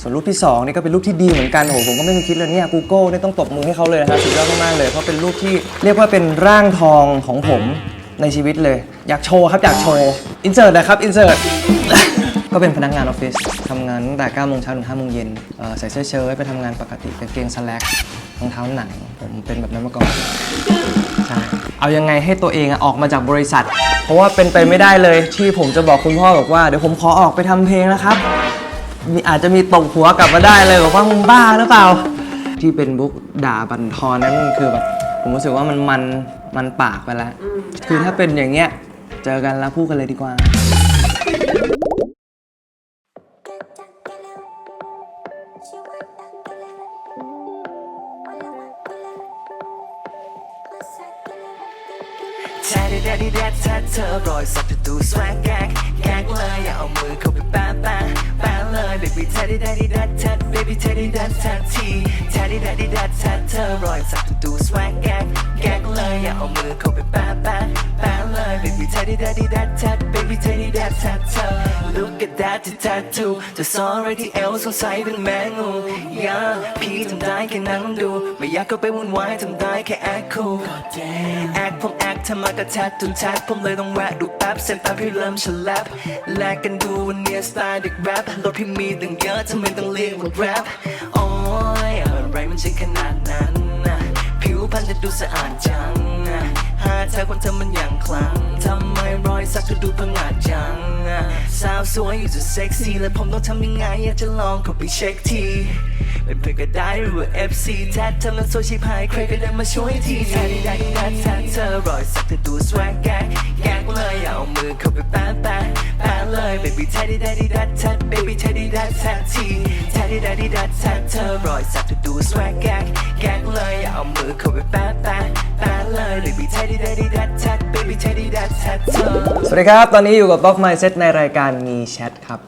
ส่วนรูปที่2นี่ก็เป็นรูปที่ดีเหมือนกันโอ้โหผมก็ไม่เคยคิดเลยเนี่ย Google เนี่ยต้องตบมือให้เขาเลยนะครับสุดยอดมากๆเลยเพราะเป็นรูปที่เรียกว่าเป็นร่างทองของผมในชีวิตเลย อยากโชว์ครับอยากโชว์อินเสิร์ตนะครับอินเสิร์ตก็เป็นพนักงานออฟฟิศทำงานตั้งแต่9โมงเช้าถึง5โมงเย็นใส่เสื้อเชิ้ตไปทำงานปกติกางเกงสแลกรองเท้าหนังผมเป็นแบบนั้นมาก่อนใช่เอายังไงให้ตัวเองออกมาจากบริษัท เพราะว่าเป็นไปไม่ได้เลยที่ผมจะบอกคุณพ่อบอกว่าเดี๋ยวผมขอออกไปทำเพลงนะครับ มีอาจจะมีตกหัวกลับมาได้เลยบอกว่ามึงบ้าหรือเปล่า ที่เป็นบุ๊กด่าบันทอนนั้นคือแบบผมรู้สึกว่ามันมันมันปากไปแล้ว คือถ้าเป็นอย่างเงี้ยเจอกันแล้วพูดกันเลยดีกว่าแท้ได้ได้ได้ได้แท้เธอรอยสักจะดูสวกแกกแกกเลยอย่าเอามือเข้าไปแป้แป้แป้เลย baby แท้ได้ได้ได้แท้ baby แท้ได้ได้แท้ทีแท้ได้ได้ได้แท้เธอรอยสักจะดูสวกแกกแกกเลยอย่าเอามือเข้าไปแป้แป้แป้เลย baby แท้ได้ได้ได้แท้ baby แท้ได้ได้แท้เธอ look at that tattoo จะซ่อนไว้ที่เอวสงสัยเป็นแมงงูยาพี่ทำได้แค่นั่งดู ไม่อยากก็ไปวุ่นวายทำได้แค่ act cool แอคผมแอคทำมากระแทกจนแทกผมเลยต้องแวะดูแป๊บเส้นตาพี่เริ่มฉลับแลกกันดูวันนี้สไตล์เด็กแรปรถพี่มีตั้งเยอะทำไมต้องเรียกว่าแรปโอ้ยอะไรมันใช่ขนาดนั้นนะผิวพรรณจะดูสะอาดจังนะหาเธอคนเธอมันอย่างคลั่งทำไมรอยสักก็ดูผงาดจังนะสาวสวยอยู่จะเซ็กซี่แล้วผมต้องทำยังไงอยากจะลองเข้าไปเช็คทีเป็นเพื่อนก็ได้หรือว่า FC แท้เธอมันโซชิพายใครก็ได้มาช่วยทีแท้ได้ได้ได้แท้เธอรอยสักเธอดูสวกแกกแกกเลยเอามือเข้าไปแป้แป้แป้เลย baby แท้ได้ได้ได้แท้ baby แท้ได้ได้แท้ทีแท้ได้ได้ได้แท้เธอรอยสักเธอดูสวกแกกแกกเลยเอามือเข้าไปแป้แป้แป้เลย baby แท้ได้ได้ได้แท้ baby แท้ได้ได้แท้เธอสวัสดีครับ ตอนนี้อยู่กับ Box Mindset ในรายการมีแชทครับ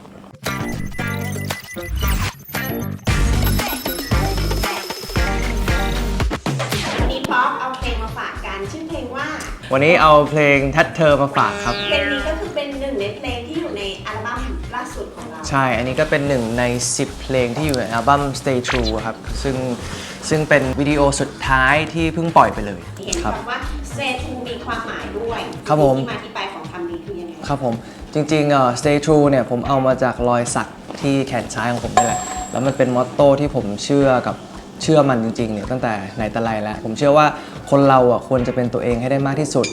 ว่าวันนี้เอาเพลงทัดเธอมาฝากครับ เพลงนี้ก็คือเป็นหนึ่งในเพลงที่อยู่ในอัลบั้มล่าสุดของเรา ใช่ อันนี้ก็เป็นหนึ่งใน 10 เพลงที่อยู่ในอัลบั้ม Stay True ครับ ซึ่งซึ่งเป็นวิดีโอสุดท้ายที่เพิ่งปล่อยไปเลยเห็นครับบอกว่าเซทูมีความหมายด้วยครับผม ที่มาที่ไปของคำนี้คือยังไงครับผม จริงๆเอ่อ Stay True เนี่ยผมเอามาจากรอยสักที่แขนซ้ายของผมนี่แหละ แล้วมันเป็นมอตโต้ที่ผมเชื่อกับเชื่อมันจริงๆเนี่ยตั้งแต่ไหนแต่ไรแล้ว ผมเชื่อว่า คนเราอะควรจะเป็นตัวเองให้ได้มากที่สุด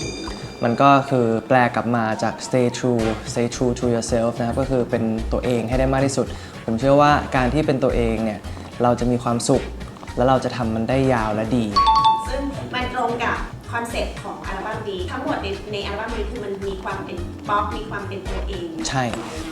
มันก็คือแปลกลับมาจาก stay true stay true to yourself นะครับก็คือเป็นตัวเองให้ได้มากที่สุด ผมเชื่อว่าการที่เป็นตัวเองเนี่ยเราจะมีความสุข แล้วเราจะทำมันได้ยาวและดี ซึ่งมันตรงกับคอนเซ็ปต์ของอัลบั้มนี้ทั้งหมดในในอัลบั้มนี้คือมันมีความเป็นป๊อปมีความเป็นตัวเอง ใช่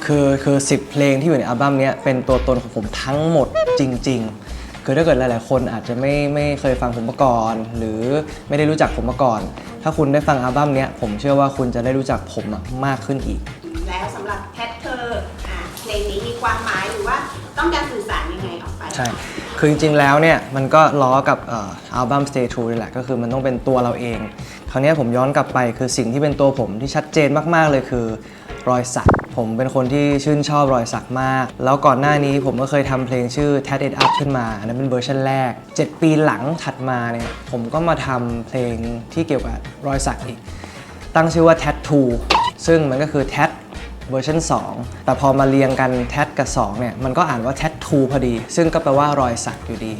คือคือ 10 เพลงที่อยู่ในอัลบั้มเนี้ยเป็นตัวตนของผมทั้งหมดจริง ๆ คือถ้าเกิดหลาย ๆ คนอาจจะไม่ไม่เคยฟังผมมาก่อน หรือไม่ได้รู้จักผมมาก่อน ถ้าคุณได้ฟังอัลบั้มเนี้ยผมเชื่อว่าคุณจะได้รู้จักผมอะมากขึ้นอีก แล้วสำหรับแพทเธอร์อะเพลงนี้มีความหมายหรือว่าต้องการสื่อสารยังไงออกไป ใช่ คือจริงๆ แล้วเนี่ยมันก็ล้อกับเอ่ออัลบั้ม Stay True นี่แหละ ก็คือมันต้องเป็นตัวเราเอง คราวเนี้ยผมย้อนกลับไปคือสิ่งที่เป็นตัวผมที่ชัดเจนมากๆ เลยคือรอยสัก ผมเป็นคนที่ชื่นชอบรอยสักมาก แล้วก่อนหน้านี้ผมก็เคยทำเพลงชื่อ Tat It Up ขึ้นมา อันนั้นเป็นเวอร์ชันแรก 7 ปีหลังถัดมาเนี่ย ผมก็มาทำเพลงที่เกี่ยวกับรอยสักอีก ตั้งชื่อว่า Tattoo ซึ่งมันก็คือ Tat เวอร์ชัน2 แต่พอมาเรียงกัน Tat กับ2เนี่ย มันก็อ่านว่า Tattoo พอดี ซึ่งก็แปลว่ารอยสักอยู่ดี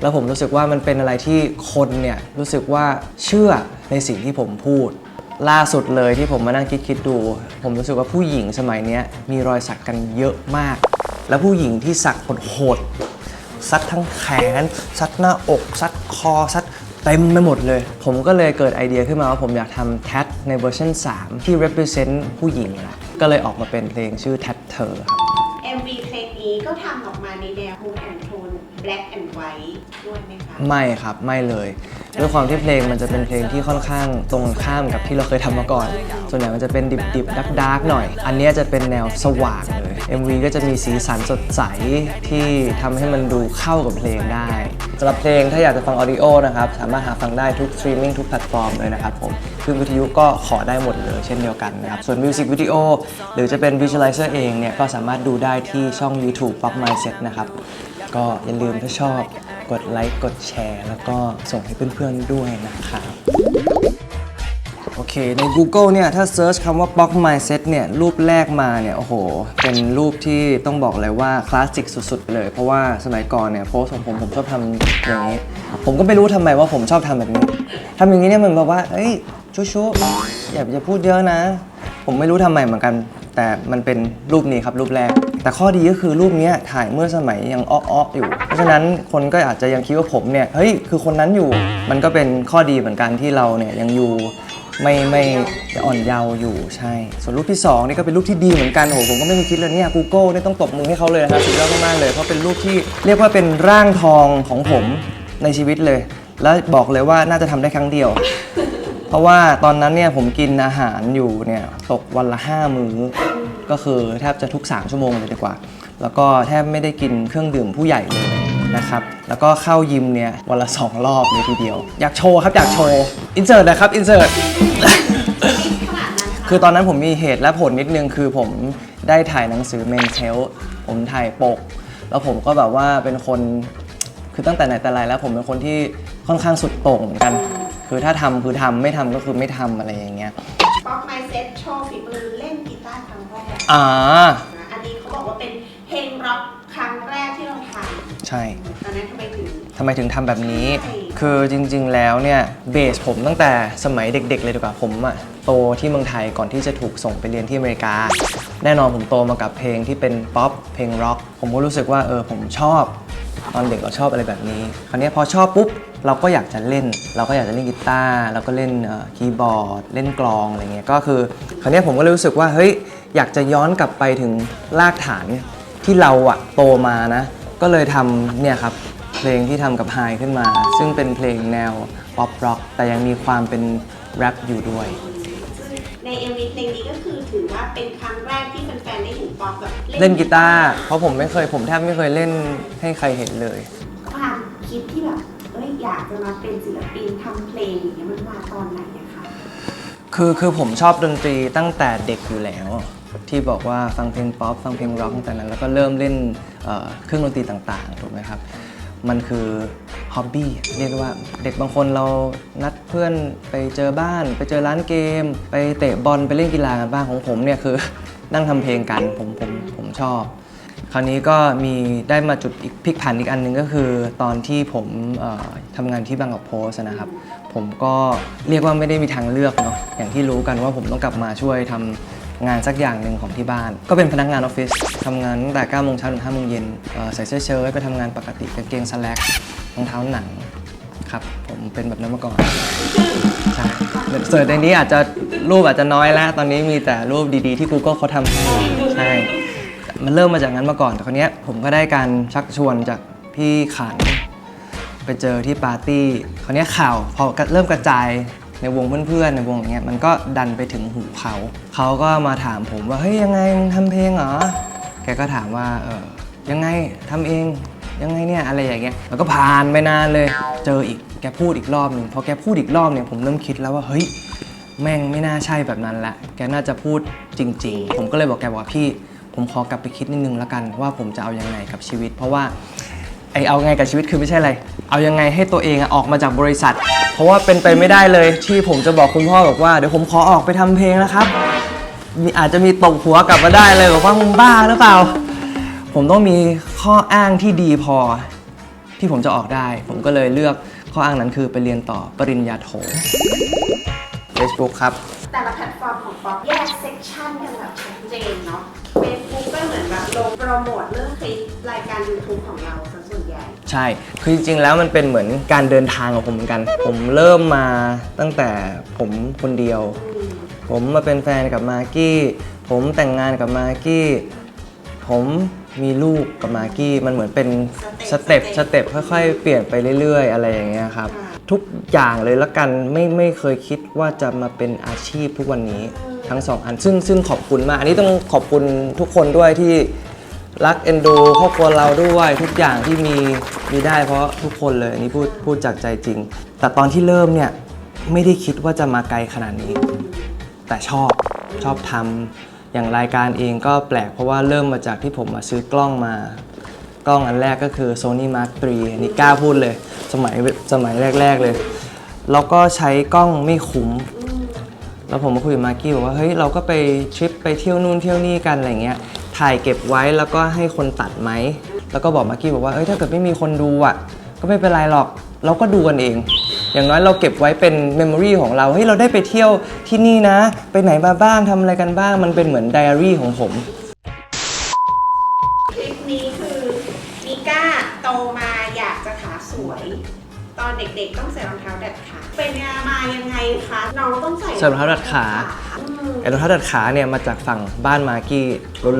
แล้วผมรู้สึกว่ามันเป็นอะไรที่คนเนี่ยรู้สึกว่าเชื่อในสิ่งที่ผมพูด ล่าสุดเลยที่ผมมานั่งคิดคิดดู ผมรู้สึกว่าผู้หญิงสมัยนี้มีรอยสักกันเยอะมาก แล้วผู้หญิงที่สักโหดซัดทั้งแขน ซัดหน้าอก ซัดคอ ซัดเต็มไปหมดเลย ผมก็เลยเกิดไอเดียขึ้นมาว่าผมอยากทำแท t ในเวอร์ชัน3 ที่ represent ผู้หญิงแหละก็เลยออกมาเป็นเพลงชื่อ Tat เธอครับ MV เพลงนี้ก็ทำออกมาในแนว mood and black and white ด้วยไหมคะไม่ครับไม่เลยด้วยความที่เพลงมันจะเป็นเพลงที่ค่อนข้างตรงข้ามกับที่เราเคยทำมาก่อน ส่วนใหญ่มันจะเป็นดิบๆดักดาร์กหน่อย อันเนี้ยจะเป็นแนวสว่างเลย MV ก็จะมีสีสันสดใสที่ทำให้มันดูเข้ากับเพลงได้สำหรับเพลงถ้าอยากจะฟังออดิโอนะครับ สามารถหาฟังได้ทุกสตรีมมิ่งทุกแพลตฟอร์มเลยนะครับผมคือวิทยุก็ขอได้หมดเลยเช่นเดียวกันนะครับ ส่วนมิวสิกวิดีโอหรือจะเป็น Visualizer เองเนี่ยก็สามารถดูได้ที่ช่อง YouTube Pop Mindset นะครับ ก็อย่าลืมถ้าชอบกดไลค์กดแชร์ แล้วก็ส่งให้เพื่อนๆด้วยนะครับ โอเค ใน Google เนี่ย ถ้าเซิร์ชคำว่า Box Mindset เนี่ย รูปแรกมาเนี่ย โอ้โห เป็นรูปที่ต้องบอกเลยว่า คลาสสิกสุดๆไปเลย เพราะว่าสมัยก่อนเนี่ย โพสของผม ผมชอบทำอย่างนี้ ผมก็ไม่รู้ทำไมว่าผมชอบทำแบบนี้ทำอย่างนี้เนี่ยมันแบบว่า เอ้ยชูๆอย่าอย่าพูดเยอะนะ ผมไม่รู้ทำไมเหมือนกัน แต่มันเป็นรูปนี้ครับรูปแรก แต่ข้อดีก็คือรูปเนี้ยถ่ายเมื่อสมัยยังอ้อๆอยู่ เพราะฉะนั้นคนก็อาจจะยังคิดว่าผมเนี่ยเฮ้ยคือคนนั้นอยู่มันก็เป็นข้อดีเหมือนกันที่เราเนี่ยยังอยู่ไม่ไม่อ่อนเยาว์อยู่ใช่ ส่วนรูปที่2นี่ก็เป็นรูปที่ดีเหมือนกันโอ้โหผมก็ไม่เคยคิดเลยเนี่ย Google เนี่ยต้องตบมือให้เขาเลยนะครับสุดยอดมากๆเลยเพราะเป็นรูปที่เรียกว่าเป็นร่างทองของผมในชีวิตเลย แล้วบอกเลยว่าน่าจะทำได้ครั้งเดียว เพราะว่าตอนนั้นเนี่ยผมกินอาหารอยู่เนี่ยตกวันละ5มื้อ ก็คือแทบจะทุก 3 ชั่วโมงเลยดีกว่า แล้วก็แทบไม่ได้กินเครื่องดื่มผู้ใหญ่เลยนะครับแล้วก็เข้ายิมเนี่ยวันละ 2 รอบเลยทีเดียว อยากโชว์ครับ อยากโชว์อินเสิร์ตนะครับอินเสิร์ตคือตอนนั้นผมมีเหตุและผลนิดนึงคือผมได้ถ่ายหนังสือ Men t e l ผมถ่ายปก แล้วผมก็แบบว่าเป็นคนคือตั้งแต่ไหนแต่ไรแล้วผมเป็นคนที่ค่อนข้างสุดโต่งเหมือนกัน คือถ้าทำคือทำไม่ทำก็คือไม่ทำอะไรอย่างเงี้ย ป๊อปไมเซ็ตโชว์ฝีมือเล่นกีตาร์ครั้งแรกอ่าอันนี้เขาบอกว่าเป็นเพลงร็อกครั้งแรกที่เราทใช่ำตอนนั้นทำไมถึง ทำไมถึงทำแบบนี้ ใช่ คือจริงๆ แล้วเนี่ยเบสผมตั้งแต่สมัยเด็กๆ เลยดีกว่าผมอะโตที่เมืองไทยก่อนที่จะถูกส่งไปเรียนที่อเมริกา แน่นอนผมโตมากับเพลงที่เป็นป๊อปเพลงร็อก ผมก็รู้สึกว่าเออผมชอบ ตอนเด็กเราชอบอะไรแบบนี้ คราวเนี้ยพอชอบปุ๊บ เราก็อยากจะเล่น เราก็อยากจะเล่นกีตาร์แล้วก็เล่นเอ่อคีย์บอร์ด เล่นกลองอะไรเงี้ยก็คือคราวเนี้ยผมก็เลยรู้สึกว่าเฮ้ยอยากจะย้อนกลับไปถึงรากฐานที่เราอะโตมานะ ก็เลยทำเนี่ยครับเพลงที่ทำกับไฮขึ้นมา ซึ่งเป็นเพลงแนวป๊อปร็อกแต่ยังมีความเป็นแรปอยู่ด้วยซึ่งใน MV เพลงนี้ก็คือถือว่าเป็นครั้งแรกที่แฟนๆได้เห็นป๊อปแบบเล่นกีตาร์เพราะผมไม่เคยผมแทบไม่เคยเล่นให้ใครเห็นเลยความคิดที่แบบ เอ้ยอยากจะมาเป็นศิลปินทำเพลงอย่างเงี้ยมันมาตอนไหนอะคะ คือคือผมชอบดนตรีตั้งแต่เด็กอยู่แล้ว ที่บอกว่าฟังเพลงป๊อปฟังเพลงร็อกตั้งแต่นั้น แล้วก็เริ่มเล่นเอ่อเครื่องดนตรีต่างๆถูกไหมครับ มันคือฮ็อบบี้เรียกได้ว่าเด็กบางคนเรานัดเพื่อนไปเจอบ้าน ไปเจอร้านเกม ไปเตะบอลไปเล่นกีฬากันบ้างของผมเนี่ยคือ นั่งทำเพลงกันผมผมผมชอบ คราวนี้ก็มีได้มาจุดอีกพลิกผันอีกอันหนึ่งก็คือ ตอนที่ผมทำงานที่บางกอกโพสนะครับ ผมก็เรียกว่าไม่ได้มีทางเลือกเนาะอย่างที่รู้กันว่าผมต้องกลับมาช่วยทำงานสักอย่างหนึ่งของที่บ้าน ก็เป็นพนักงานออฟฟิศทำงานตั้งแต่9โมงเช้าถึง5โมงเย็นใส่เสื้อเชิ้ตไปทำงานปกติกางเกงสแลกรองเท้าหนังครับผมเป็นแบบนั้นมาก่อนใช่เสิร์ชในนี้อาจจะรูปอาจจะน้อยแล้ว ตอนนี้มีแต่รูปดีๆที่ Google เขาทำให้ใช่ มันเริ่มมาจากนั้นมาก่อน แต่คราวนี้ยผมก็ได้การชักชวนจากพี่ขัน ไปเจอที่ปาร์ตี้คราวนี้ยข่าวพอเริ่มกระจายในวงเพื่อนๆ ในวงอย่างเงี้ยมันก็ดันไปถึงหูเขา เขาก็มาถามผมว่าเฮ้ยยังไงมึงทำเพลงเหรอ แกก็ถามว่าเออยังไงทำเองยังไงเนี่ยอะไรอย่างเงี้ยแล้วก็ผ่านไปนานเลย เจออีกแกพูดอีกรอบหนึ่งพอแกพูดอีกรอบเนี่ยผมเริ่มคิดแล้วว่าเฮ้ยแม่งไม่น่าใช่แบบนั้นละแกน่าจะพูดจริง ๆ ผมก็เลยบอกแกว่าพี่ ผมขอกลับไปคิดนิดนึงแล้วกัน ว่าผมจะเอายังไงกับชีวิต เพราะว่าไอเอาไงกับชีวิตคือไม่ใช่อะไร เอายังไงให้ตัวเองอะออกมาจากบริษัท เพราะว่าเป็นไปไม่ได้เลยที่ผมจะบอกคุณพ่อบอกว่าเดี๋ยวผมขอออกไปทำเพลงนะครับมีอาจจะมีตกหัวกลับมาได้เลยบอกว่ามึงบ้าหรือเปล่า ผมต้องมีข้ออ้างที่ดีพอที่ผมจะออกได้ ผมก็เลยเลือกข้ออ้างนั้นคือไปเรียนต่อปริญญาโท Facebook ครับ แต่ละแพลตฟอร์มของป๊อปแยกเซกชันกันแบบชัดเจนเนาะ เฟซบุ๊กก็เหมือนแบบลงโปรโมทเรื่องคลิปรายการ YouTube ของเราซะส่วนใหญ่ ใช่ คือจริงๆ แล้วมันเป็นเหมือนการเดินทางของผมเหมือนกัน ผมเริ่มมาตั้งแต่ผมคนเดียว ผมมาเป็นแฟนกับมากกี้ ผมแต่งงานกับมากกี้ ผมมีลูกกับมากกี้ มันเหมือนเป็นสเต็ปสเต็ปค่อยๆ เปลี่ยนไปเรื่อยๆ อะไรอย่างเงี้ยครับทุกอย่างเลยละกันไม่ไม่เคยคิดว่าจะมาเป็นอาชีพทุกวันนี้ ทั้งสองอัน ซึ่งซึ่งขอบคุณมาก อันนี้ต้องขอบคุณทุกคนด้วยที่รักเอ็นดูครอบครัวเราด้วยทุกอย่างที่มีมีได้เพราะทุกคนเลยอันนี้พูดพูดจากใจจริง แต่ตอนที่เริ่มเนี่ยไม่ได้คิดว่าจะมาไกลขนาดนี้ แต่ชอบชอบทำอย่างรายการเองก็แปลกเพราะว่าเริ่มมาจากที่ผมมาซื้อกล้องมากล้องอันแรกก็คือ Sony Mark III อันนี้กล้าพูดเลย สมัยสมัยแรก ๆเลย แล้วก็ใช้กล้องไม่คุ้ม แล้วผมมาคุยกับมากกี้บอกว่าเฮ้ยเราก็ไปทริปไปเที่ยวนู่นเที่ยวนี่กันอะไรเงี้ยถ่ายเก็บไว้แล้วก็ให้คนตัดไหมแล้วก็บอกมากกี้บอกว่าเอ้ยถ้าเกิดไม่มีคนดูอะก็ไม่เป็นไรหรอกเราก็ดูกันเอง อย่างน้อยเราเก็บไว้เป็นเมมโมรีของเราเฮ้ยเราได้ไปเที่ยวที่นี่นะ ไปไหนมาบ้างทำอะไรกันบ้าง มันเป็นเหมือนไดอารี่ของผม คลิปนี้คือมิก้าโตมาอยากจะขาสวย ตอนเด็กๆ ต้องใส่รองเท้าดัดขา เป็นมายังไงคะน้องต้องใส่ใส่รองเท้าดัดขาอืมไอ้รองเท้าดัดขาเนี่ยมาจากฝั่งบ้านมากกี้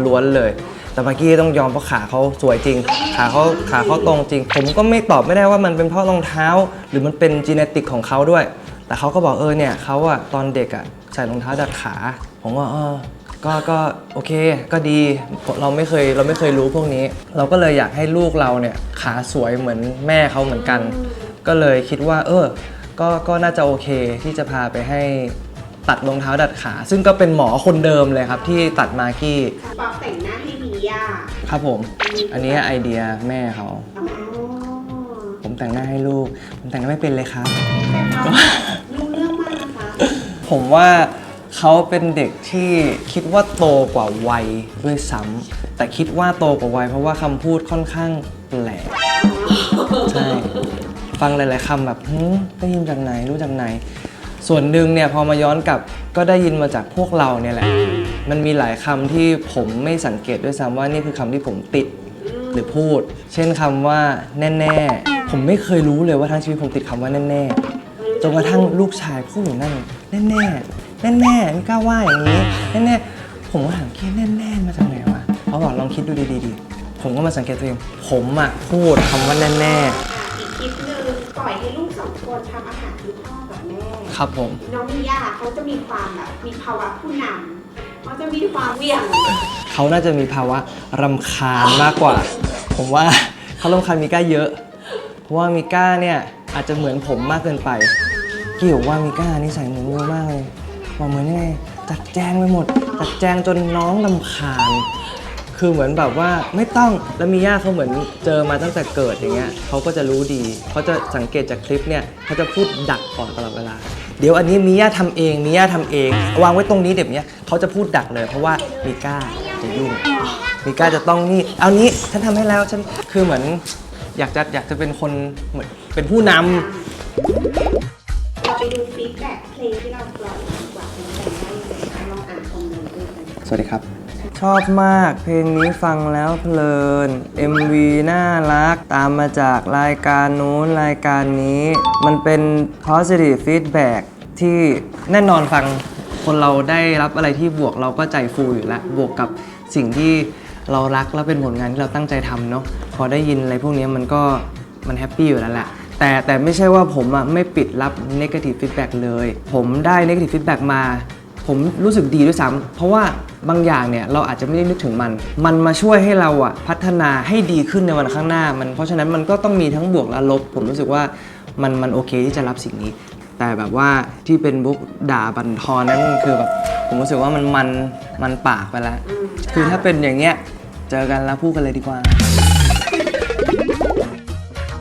ล้วนๆเลย แต่มากกี้ต้องยอมเพราะขาเขาสวยจริง ขาเขาขาเขาตรงจริง ผมก็ไม่ตอบไม่ได้ว่ามันเป็นเพราะรองเท้า หรือมันเป็นจีเนติกของเขาด้วย แต่เขาก็บอกเออเนี่ยเขาอะตอนเด็กอะใส่รองเท้าดัดขา ผมว่าเออก็ก็โอเคก็ดีเราไม่เคยเราไม่เคยรู้พวกนี้ เราก็เลยอยากให้ลูกเราเนี่ยขาสวยเหมือนแม่เขาเหมือนกัน ก็เลยคิดว่า เออ ก็ก็น่าจะโอเคที่จะพาไปให้ตัดรองเท้าดัดขา ซึ่งก็เป็นหมอคนเดิมเลยครับที่ตัดมากกี้ป๊อปแต่งหน้าให้มีย่าครับผม อันนี้ไอเดียแม่เขา อ๋อผมแต่งหน้าให้ลูก ผมแต่งหน้าไม่เป็นเลยครับ แต่น้องรู้เรื่องมากนะคะผมว่าเขาเป็นเด็กที่คิดว่าโตกว่าวัยด้วยซ้ำแต่คิดว่าโตกว่าวัยเพราะว่าคำพูดค่อนข้างแปลกใช่ ฟังหลาย ๆคำแบบหืมได้ยินจากไหนรู้จากไหน ส่วนหนึ่งเนี่ยพอมาย้อนกลับก็ได้ยินมาจากพวกเราเนี่ยแหละ มันมีหลายคำที่ผมไม่สังเกตด้วยซ้ำว่านี่คือคำที่ผมติดหรือพูด เช่นคำว่าแน่ๆ ผมไม่เคยรู้เลยว่าทั้งชีวิตผมติดคำว่าแน่ๆจนกระทั่งลูกชายพูดอยู่นั้นแน่แน่แน่แน่ๆไม่กล้าว่าอย่างนี้แน่แน่ๆผมก็ถามกี้แน่แน่ๆมาจากไหนวะเขาบอกลองคิดดูดีๆดิผมก็มาสังเกตตัวเอง ผมอะพูดคำว่าแน่แล่อยให้ลูกสองคนทำอาหารที่พ่อกับแม่ๆครับผม น้องมิย่าเขาจะมีความแบบมีภาวะผู้นำเขาจะมีความเหวี่ยง เขาน่าจะมีภาวะรำคาญมากกว่า ผมว่า เขารำคาญมิก้าเยอะ เพราะว่ามิก้าเนี่ยอาจจะเหมือนผมมากเกินไปกี้บอกว่ามิก้านี่ใส่เหมือนเยอะมากเลยบอกเหมือนยังไงจัดแจงไปหมด จัดแจงจนน้องรำคาญ คือเหมือนแบบว่าไม่ต้องแล้วมีย่าเขาเหมือนเจอมาตั้งแต่เกิดอย่างเงี้ยเขาก็จะรู้ดีเขาจะสังเกตจากคลิปเนี่ยเขาจะพูดดักก่อนตลอดเวลา เดี๋ยวอันนี้มีย่าทำเองมีย่าทำเอง วางไว้ตรงนี้เดี๋ยวเนี้ยเขาจะพูดดักเลย เพราะว่ามีก้าจะยุ่งมีก้าจะต้องนี่เอานี้ฉันทำให้แล้วฉันคือเหมือนอยากจะอยากจะเป็นคนเหมือนเป็นผู้นำเราไปดูฟีดแบ็กเพลงที่เราปล่อยดีกว่าเป็นแต่งได้ยังไงคะลองอ่านคอมเมนต์ดูกันสวัสดีครับ ชอบมากเพลงนี้ฟังแล้วเพลิน MV น่ารักตามมาจากรายการนู้นรายการนี้ มันเป็น positive feedback ที่แน่นอนฟังคนเราได้รับอะไรที่บวกเราก็ใจฟูอยู่แล้ว บวกกับสิ่งที่เรารักแล้วเป็นผลงานที่เราตั้งใจทำเนาะพอได้ยินอะไรพวกนี้มันก็มันแฮปปี้อยู่แล้วแหละแต่แต่ไม่ใช่ว่าผมอะไม่ปิดรับ negative feedback เลย ผมได้ negative feedback มา ผมรู้สึกดีด้วยซ้ำเพราะว่าบางอย่างเนี่ยเราอาจจะไม่ได้นึกถึงมัน มันมาช่วยให้เราอะพัฒนาให้ดีขึ้นในวันข้างหน้า มันเพราะฉะนั้นมันก็ต้องมีทั้งบวกและลบ ผมรู้สึกว่ามันมันโอเคที่จะรับสิ่งนี้ แต่แบบว่าที่เป็นบุ๊กด่าบันทอนนั้นคือแบบผมรู้สึกว่ามันมันมันปากไปแล้ว คือถ้าเป็นอย่างเงี้ยเจอกันแล้วพูดกันเลยดีกว่า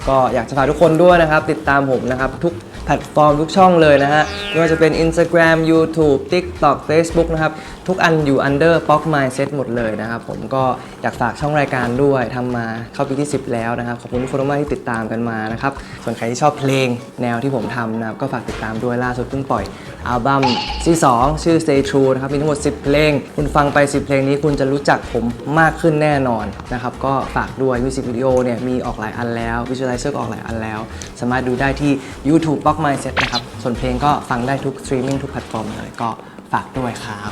ก็อยากจะฝากทุกคนด้วยนะครับ ติดตามผมนะครับ ทุกแพลตฟอร์มทุกช่องเลยนะฮะไม่ว่าจะเป็น Instagram YouTube TikTok Facebook นะครับ ทุกอันอยู่ under Pop Mindset หมดเลยนะครับผมก็อยากฝากช่องรายการด้วยทำมาเข้าปีที่ 10 แล้วนะครับ ขอบคุณทุกคนมากที่ติดตามกันมานะครับ ส่วนใครที่ชอบเพลงแนวที่ผมทำนะครับ ก็ฝากติดตามด้วยล่าสุดเพิ่งปล่อยอัลบั้มที่ 2 ชื่อ Stay True นะครับ มีทั้งหมด 10 เพลง คุณฟังไป 10 เพลงนี้คุณจะรู้จักผมมากขึ้นแน่นอนนะครับ ก็ฝากด้วยมิวสิกวิดีโอเนี่ยมีออกหลายอันแล้ว Visualizer ก็ออกหลายอันแล้ว สามารถดูได้ที่ YouTube Box Mindset นะครับส่วนเพลงก็ฟังได้ทุกสตรีมมิ่งทุกแพลตฟอร์มเลยก็ฝากด้วยครับ